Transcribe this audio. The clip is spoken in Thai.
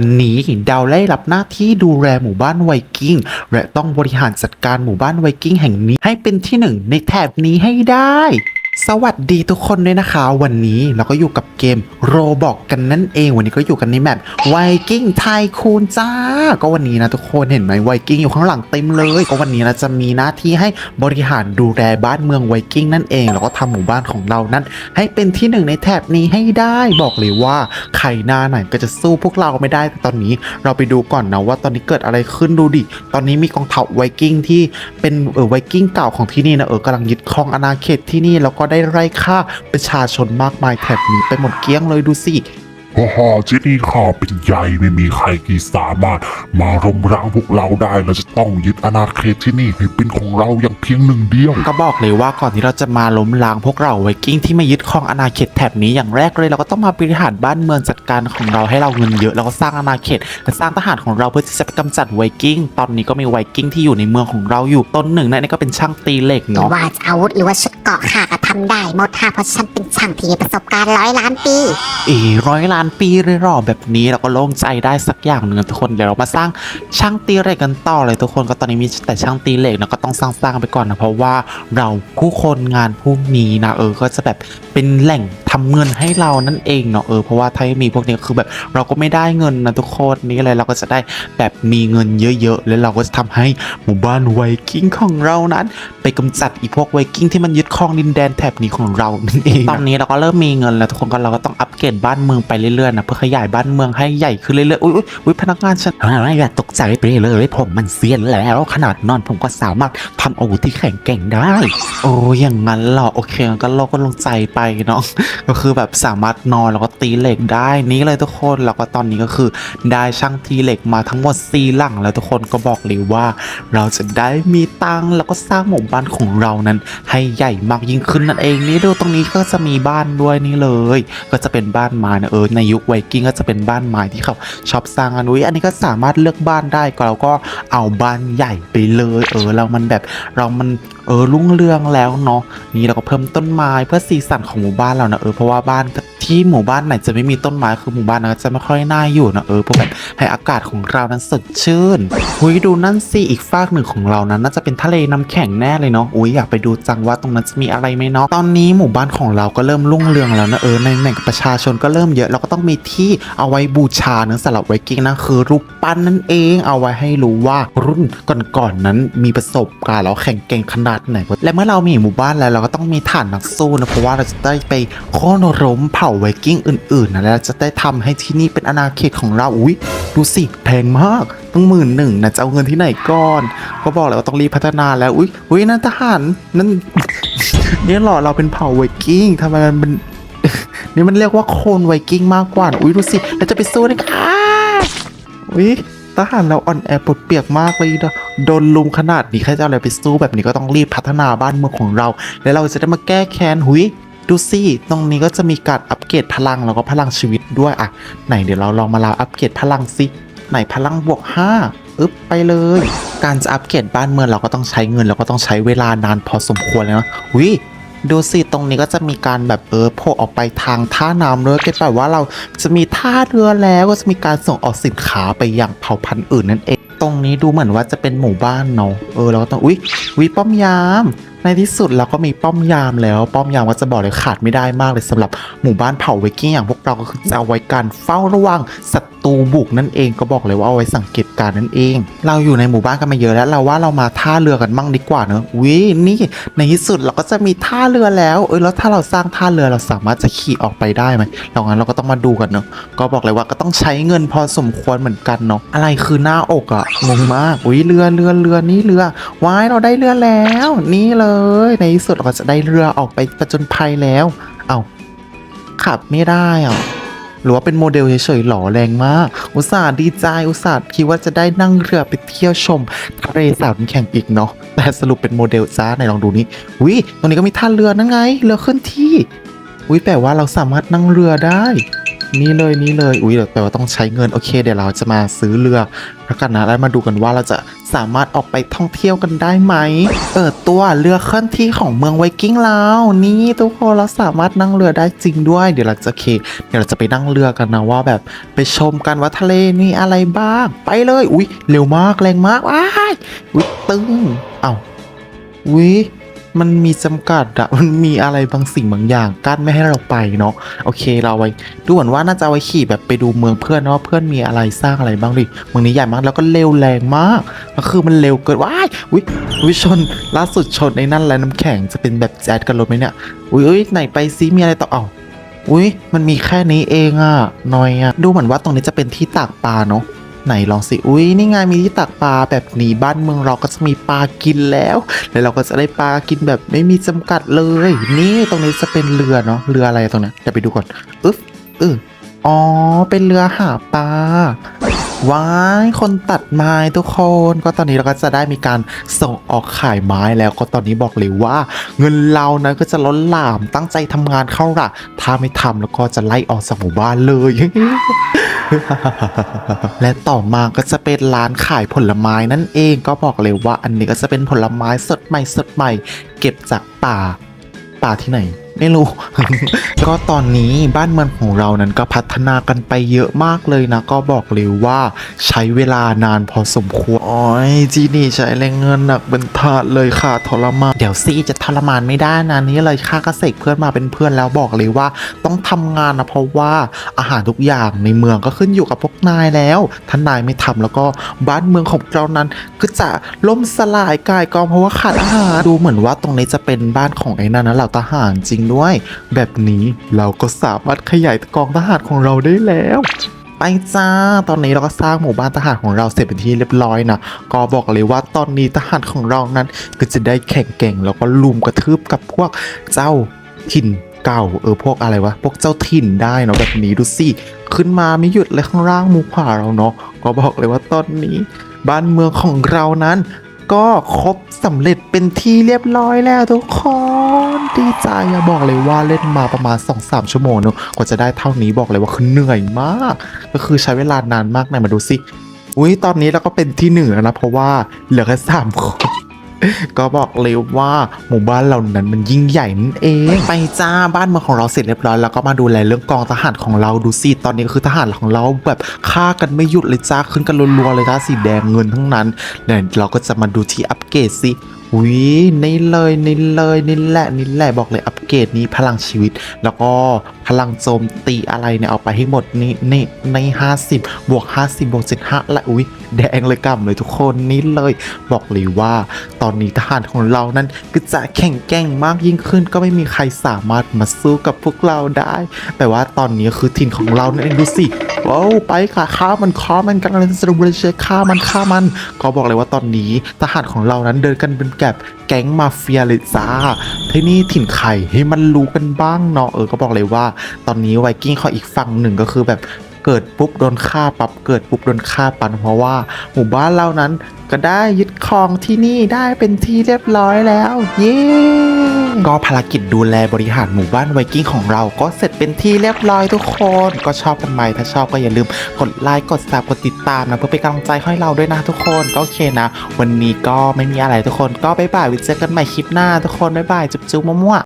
วันนี้ดาวได้รับหน้าที่ดูแลหมู่บ้านไวกิ้ง และต้องบริหารจัดการหมู่บ้านไวกิ้งแห่งนี้ให้เป็นที่หนึ่งในแถบนี้ให้ได้ สวัสดีทุกคนด้วยนะคะ วันนี้เราก็อยู่กับเกมโรบอกกันนั่นเอง วันนี้ก็อยู่กันในแมปไวกิ้งไทคูนจ้า ก็วันนี้นะทุกคนเห็นไหมไวกิ้งอยู่ข้างหลังเต็มเลย ก็วันนี้เราจะมีหน้าที่ให้บริหารดูแลบ้านเมืองไวกิ้งนั่นเอง แล้วก็ทำหมู่บ้านของเรานั้น ให้เป็นที่หนึ่งในแถบนี้ให้ได้บอกเลยว่าใครหน้าไหนก็จะสู้พวกเราไม่ได้แต่ตอนนี้เราไปดูก่อนนะว่าตอนนี้เกิดอะไรขึ้นดูดิตอนนี้มีกองทัพไวกิ้งที่เป็นเออไวกิ้งเก่าของที่นี่นะเออกำลังยึดครองอาณาเขตที่นี่แล้วก็ได้ไล่ฆ่าประชาชนมากมายแถบนี้ไปหมดเกลี้ยงเลยดูสิฮ่าฮ่าที่นี่ข้าเป็นใหญ่ไม่มีใครที่สามารถมารุมร้างพวกเราได้เราจะต้องยึดอาณาเขตที่นี่ให้เป็นของเราอย่างเพียงหนึ่งเดียว ก็บอกเลยว่าก่อนที่เราจะมาล้มล้างพวกเราไวกิ้งที่มายึดครองอาณาเขต แถบนี้อย่างแรกเลยเราก็ต้องมาบริหารบ้านเมืองจัดการของเราให้เราเงินเยอะแล้วก็สร้างอาณาเขตและสร้างทหารของเราเพื่อที่จะไปกำจัดไวกิ้งตอนนี้ก็มีไวกิ้งที่อยู่ในเมืองของเราอยู่ต้นหนึ่งนั่นนี่ก็เป็นช่างตีเหล็กหรือเนาะว่าจะอาวุธหรือว่าชุดเกราะข้าก็ทำได้หมดค่ะเพราะฉันเป็นช่างที่มีประสบการณ์ร้อยล้านปีเอร้อยล้านปีเลยเหรอแบบนี้เราก็โล่งใจได้สักอย่างหนึ่งนะทุกคนเดี๋ยวเรามาสร้างช่างตีเหล็กกันต่อเลยทุกคนก็ตอนนี้มีแต่ช่างตีเหล็กนะก็ต้องสร้างๆไปก่อนนะเพราะว่าเราผู้คนงานผู้นี้นะเออก็จะแบบเป็นแหล่งทำเงินให้เรานั่นเองเนาะเออเพราะว่าถ้าไม่มีพวกนี้ก็คือแบบเราก็ไม่ได้เงินนะทุกคนนี่เลยเราก็จะได้แบบมีเงินเยอะๆ แล้วเราก็จะทำให้หมู่บ้านไวกิ้งของเรานั้น ไปกำจัดอีพวกไวกิ้งที่มันยึดครองดินแดนแถบนี้ของเรานั่นเองตอนนี้เราก็เริ่มมีเงินแล้วทุกคนก็เราก็ต้องอัปเกรดบ้านเมืองไปเรื่อยๆนะเพื่อขยายบ้านเมืองให้ใหญ่ขึ้นเรื่อยๆอุ้ยอุ๊ยอุ้ยพนักงานฉันอะไรอย่าตกใจไปเลยผมมันเซียนแล้วขนาดนอนผมก็สามารถทำอาวุธที่แข็งแกร่งได้ โอ้อย่างนั้นเหรอโอเคงั้นก็เราก็ลงใจไปเนาะก็คือแบบสามารถนอนแล้วก็ตีเหล็กได้นี่เลยทุกคนแล้วก็ตอนนี้ก็คือได้ช่างตีเหล็กมาทั้งหมดสี่หลังแล้วทุกคนก็บอกเลยว่า เราจะได้มีตังแล้วก็สร้างหมู่บ้านของเรานั้น ให้ใหญ่มากยิ่งขึ้นนั่นเองนี่ดูตรงนี้ก็จะมีบ้านด้วยนี่เลย ก็จะเป็นบ้านไม้นะเออในยุคไวกิ้งก็จะเป็นบ้านไม้ที่เขาชอบสร้างกันอุ้ยอันนี้ก็สามารถเลือกบ้านได้ก็เราก็เอาบ้านใหญ่ไปเลย เออเรามันแบบเรามัน เออรุ่งเรืองแล้วเนาะนี่เราก็เพิ่มต้นไม้เพื่อสีสันของหมู่บ้านเรานะเออเพราะว่าบ้าน ที่หมู่บ้านไหนจะไม่มีต้นไม้คือหมู่บ้านนั้นจะไม่ค่อยน่าอยู่นะเออเพราะแบบให้อากาศของเรานั้นสดชื่นหุยดูนั่นสิอีกฝากหนึ่งของเรานั้นน่าจะเป็นทะเลน้ำแข็งแน่เลยเนาะอุ้ยอยากไปดูจังว่าตรงนั้นจะมีอะไรไหมเนาะตอนนี้หมู่บ้านของเราก็เริ่มรุ่งเรืองแล้วนะเออในแหล่งประชาชนก็เริ่มเยอะเราก็ต้องมีที่เอาไว้บูชาเนื้อสำหรับไวกิ้งนะคือรูปปั้นนั่นเองเอาไว้ให้รู้ว่ารุ่นก่อนๆนั้นมีประสบการณ์แล้วแข่งเก่งขนาดไหนและเมื่อเรามีหมู่บ้านแล้วเราก็ต้องมีฐานนักสู้นะเพราะว่าเราจะได้ไปโค่นล้มเผ่าไวกิ้งอื่นๆนะแล้วจะได้ทำให้ที่นี่เป็นอาณาเขตของเราอุ้ยดูสิแพงมากต้องหมื่นหนึ่งนะจะเอาเงินที่ไหนก่อน ก็บอกเลยว่าต้องรีบพัฒนาแล้วอุ้ยอุ้ยนั่นทหารนั่นเนี่ยเหรอเราเป็นเผ่าไวกิ้งทำไมมันเป็นนี่มันเรียกว่าโคนไวกิ้งมากกว่าอุ้ยดูสิเราจะไปสู้นะคะอุ้ยทหารเราอ่อนแอปวดเปียกมากเลยนะโดนลุมขนาดนี้ใครจะเอาอะไรไปสู้แบบนี้ก็ต้องรีบพัฒนาบ้านเมืองของเรา แล้วเราจะได้มาแก้แค้นหุย ดูสิตรงนี้ก็จะมีการอัปเกรดพลังแล้วก็พลังชีวิตด้วยอะไหนเดี๋ยวเราลองมาลาอัปเกรดพลังสิไหนพลังบวก5อึ๊บไปเลย การจะอัปเกรดบ้านเมืองเราก็ต้องใช้เงิน แล้วก็ต้องใช้เวลานานพอสมควรเลยนะหุยดูสิตรงนี้ก็จะมีการแบบเออโผล่ออกไปทางท่าน้ำเลยก็แปลว่าเราจะมีท่าเรือแล้วก็จะมีการส่งออกสินค้าไปยังเผ่าพันธุ์อื่นนั่นเอง ตรงนี้ดูเหมือนว่าจะเป็นหมู่บ้านเนาะเออเราก็ต้องอุ๊ยวิป้อมยาม ในที่สุดเราก็มีป้อมยามแล้ว ป้อมยามก็จะบอกเลยขาดไม่ได้มากเลยสำหรับหมู่บ้านเผ่าไวกิ้งอย่างพวกเราก็คือจะเอาไว้การเฝ้าระวังศัตรูบุกนั่นเองก็บอกเลยว่าเอาไว้สังเกตการณ์นั่นเอง เราอยู่ในหมู่บ้านกันมาเยอะแล้ว เราว่าเรามาท่าเรือกันมั่งดีกว่าเนอะวินี่ในที่สุดเราก็จะมีท่าเรือแล้วเออแล้วถ้าเราสร้างท่าเรือเราสามารถจะขี่ออกไปได้ไหมเรางั้นเราก็ต้องมาดูกันเนอะก็บอกเลยว่าก็ต้องใช้เงินพอสมควรเหมือนกันเนาะอะไรคือหน้าอกอะงงมากอุ้ยเรือเรือเรือนี่เรือว้ายเราได้เรือแล้ว นี่เลยในที่สุดเราก็จะได้เรือออกไปประจนภัยแล้ว เอาขับไม่ได้อะหรือว่าเป็นโมเดลเฉยๆหล่อแรงมาก อุตส่าห์ดีใจ อุตส่าห์คิดว่าจะได้นั่งเรือไปเที่ยวชมทะเลสาบน้ำแข็งอีกเนาะ แต่สรุปเป็นโมเดลจ้าไหนลองดูนี่วิตรงนี้ก็มีท่าเรือนั่นไง เรือขึ้นที่วิแปลว่าเราสามารถนั่งเรือได้ นี่เลยนี่เลย อุ้ยเดี๋ยวแต่ว่าต้องใช้เงิน โอเค เดี๋ยวเราจะมาซื้อเรือแล้วกันนะ แล้วมาดูกันว่าเราจะสามารถออกไปท่องเที่ยวกันได้ไหม เปิดตัวเรือเคลื่อนที่ของเมืองไวกิ้งแล้วนี่ทุกคนเราสามารถนั่งเรือได้จริงด้วย เดี๋ยวเราจะเค เดี๋ยวเราจะไปนั่งเรือกันนะว่าแบบไปชมกันว่าทะเลมีอะไรบ้าง ไปเลย อุ้ยเร็วมากแรงมากว้ายอุ้ยตึง เอ้าอุ้ย มันมีจำกัดอะมันมีอะไรบางสิ่งบางอย่างกั้นไม่ให้เราไปเนาะโอเคเราไว้ดูเหมือนว่าน่าจะไว้ขี่แบบไปดูเมืองเพื่อนนะว่าเพื่อนมีอะไรสร้างอะไรบ้างดิเมืองนี้ใหญ่มากแล้วก็เร็วแรงมากก็คือมันเร็วเกินว้ายอุ้ยอุ้ยชนล่าสุดชนในนั่นแล้วน้ำแข็งจะเป็นแบบแจ๊ดกันรถไหมเนี่ยอุ้ยไหนไปซิมีอะไรต่อเอ้าอุ้ยมันมีแค่นี้เองอะน้อยอะดูเหมือนว่าตรงนี้จะเป็นที่ตากปลาเนาะ ไหนลองสิ อุ้ยนี่ไงมีที่ตากปลาแบบนี้บ้านเมืองเราก็จะมีปลากินแล้ว แล้วเราก็จะได้ปลากินแบบไม่มีจำกัดเลย นี่ตรงนี้จะเป็นเรือเนาะเรืออะไรตรงนี้ยเดี๋ยวไปดูก่อนอึ๊บอึ๊บอ๋อ เป็นเรือหาปลาว้ายคนตัดไม้ทุกคนก็ตอนนี้เราก็จะได้มีการส่งออกขายไม้แล้วก็ตอนนี้บอกเลยว่า เงินเรานั้นก็จะล้นหลามตั้งใจทำงานเข้าละถ้าไม่ทำแล้วก็จะไล่ออกจากหมู่บ้านเลย และต่อมาก็จะเป็นร้านขายผลไม้นั่นเองก็บอกเลยว่าอันนี้ก็จะเป็นผลไม้สดใหม่สดใหม่ เก็บจากป่า ป่าที่ไหน ไม่รู้ ก็ตอนนี้บ้านเมืองของเรานั้นก็พัฒนากันไปเยอะมากเลยนะ ก็บอกเลยว่าใช้เวลานานพอสมควรโอ้ยจีนี่ใช้แรงเงินหนักเป็นถาดเลยค่ะทรมานเดี๋ยวซี่จะทรมานไม่ได้นะนี่เลยค่าก็เสกเพื่อนมาเป็นเพื่อนแล้วบอกเลยว่าต้องทำงานนะเพราะว่าอาหารทุกอย่างในเมืองก็ขึ้นอยู่กับพวกนายแล้วถ้านนายไม่ทำแล้วก็บ้านเมืองของเรานั้นก็จะล่มสลายกายกองเพราะว่าขาดอาหารดูเหมือนว่าตรงนี้จะเป็นบ้านของไอ้นั่นนะเหล่าทหารจริงด้วย แบบนี้เราก็สามารถขยายกองทหารของเราได้แล้วไปจ้า ตอนนี้เราก็สร้างหมู่บ้านทหารของเราเสร็จเป็นที่เรียบร้อยนะ ก็บอกเลยว่าตอนนี้ทหารของเรานั้น ก็จะได้แข่งเก่งแล้วก็ลุมกระทืบกับพวกเจ้าถิ่นเก่า เออพวกอะไรวะ พวกเจ้าถิ่นได้เนาะแบบนี้ดูสิ ขึ้นมาไม่หยุดเลยข้างล่างหมูขวาเราเนาะ ก็บอกเลยว่าตอนนี้ บ้านเมืองของเรานั้น ก็ครบสำเร็จเป็นที่เรียบร้อยแล้วทุกคน ดีใจอะบอกเลยว่าเล่นมาประมาณ 2-3 ชั่วโมงเนอะกว่าจะได้เท่านี้บอกเลยว่าคือเหนื่อยมาก ก็คือใช้เวลานานมากไหนมาดูสิอุ้ยตอนนี้เราก็เป็นที่หนึ่งแล้วนะเพราะว่าเหลือแค่สามคนก็บอกเลยว่าหมู่บ้านเรานั้นมันยิ่งใหญ่นั่นเอง ไปจ้าบ้านเมืองของเราเสร็จเรียบร้อยแล้วก็มาดูแลเรื่องกองทหารของเราดูสิตอนนี้คือทหารของเราแบบฆ่ากันไม่หยุดเลยจ้าขึ้นกันรัวๆเลยจ้าสีแดงเงินทั้งนั้นเนี่ยเราก็จะมาดูที่อัปเกรดสิ อุ้ยนี่เลยนี่เลยนี่แหละนี่แหละบอกเลยอัปเกรดนี้พลังชีวิต แล้วก็พลังโจมตีอะไรเนี่ยเอาไปให้หมดนี่นี่ใน50บวกห้าสิบบวก75และอุ้ยแดงเลยกำเลยทุกคนนี่เลย บอกเลยว่าตอนนี้ทหารของเรานั้นก็จะแข่งแกร่งมากยิ่งขึ้น ก็ไม่มีใครสามารถมาสู้กับพวกเราได้ แต่ว่าตอนนี้คือถิ่นของเรานั่นเองดูสิว้าวไปค่ะฆ่ามันฆ่ามันกันเลยสรุปเลยเชฆ่ามันฆ่ามัน ก็บอกเลยว่าตอนนี้ทหารของเรานั้นเดินกันเป็นแบบแก๊งมาเฟียเลยจ้าที่นี่ถิ่นใครให้มันรู้กันบ้างเนาะเออก็บอกเลยว่า ตอนนี้ไวกิ้งเขาอีกฝั่งหนึ่งก็คือแบบ เกิดปุ๊บโดนฆ่าปับเกิดปุ๊บโดนฆ่าปันเพราะว่า หมู่บ้านเรานั้นก็ได้ยึดครองที่นี่ได้เป็นที่เรียบร้อยแล้ว เย้ก็ภารกิจดูแลบริหารหมู่บ้านไวกิ้งของเราก็เสร็จเป็นที่เรียบร้อยทุกคน ก็ชอบกันไหมถ้าชอบก็อย่าลืมกดไลค์กดซับกดติดตามนะเพื่อเป็นกำลังใจให้เราด้วยนะทุกคนก็โอเคนะ วันนี้ก็ไม่มีอะไรทุกคนก็บ๊ายบายไว้เจอกันใหม่คลิปหน้าทุกคนบ๊ายบายจุ๊บๆมั่ว